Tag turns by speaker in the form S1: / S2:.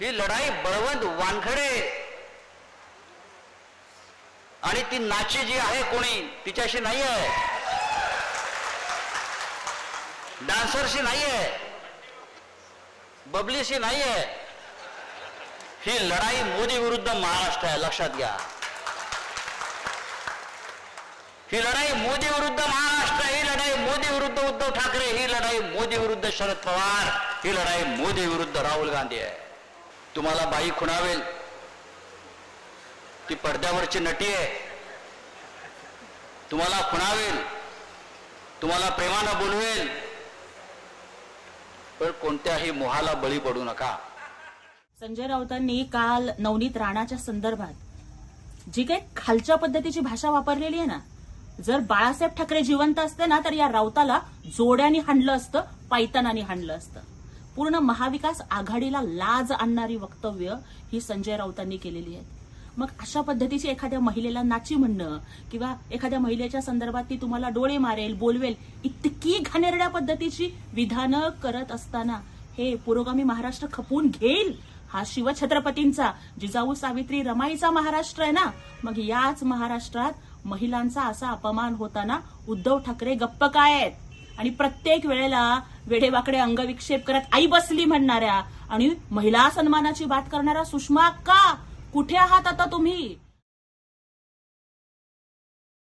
S1: ही लढाई बळवंत वानखडे. आणि ती नाची जी आहे कोणी तिच्याशी नाही आहे डान्सरशी नाही आहे बबलीशी नाही आहे ही लढाई मोदी विरुद्ध महाराष्ट्र आहे लक्षात घ्या. ही लढाई मोदी विरुद्ध महाराष्ट्र ही लढाई मोदी विरुद्ध उद्धव ठाकरे ही लढाई मोदी विरुद्ध शरद पवार ही लढाई मोदी विरुद्ध राहुल गांधी आहे. तुम्हाला बाई खुणावेल. ती पडद्यावरची नटी आहे. तुम्हाला खुणावेल. तुम्हाला प्रेमानं बोलवेल. पण कोणत्याही मोहाला बळी पडू नका.
S2: संजय राऊतांनी काल नवनीत राणाच्या संदर्भात जी काही खालच्या पद्धतीची भाषा वापरलेली आहे ना जर बाळासाहेब ठाकरे जिवंत असते ना तर या राऊताला जोड्याने हाणलं असतं पायतानाने हाणलं असतं. पूर्ण महाविकास आघाडीला लाज आणणारी वक्तव्य ही संजय राऊतांनी केलेली आहेत. मग अशा पद्धतीची एखाद्या महिलेला नाची म्हणणं किंवा एखाद्या महिलेच्या संदर्भात ती तुम्हाला डोळे मारेल बोलवेल इतकी घाणेरड्या पद्धतीची विधानं करत असताना हे पुरोगामी महाराष्ट्र खपवून घेईल हा शिवछत्रपतींचा जिजाऊ सावित्री रमाईचा महाराष्ट्र आहे ना? मग याच महाराष्ट्रात महिलांचा असा अपमान होताना उद्धव ठाकरे गप्प काय आहेत? आणि प्रत्येक वेळेला वेडेवाकडे अंगविक्षेप करत आई बसली म्हणणाऱ्या आणि महिला सन्मानाची बात करणाऱ्या सुषमा का कुठे आहात आता तुम्ही?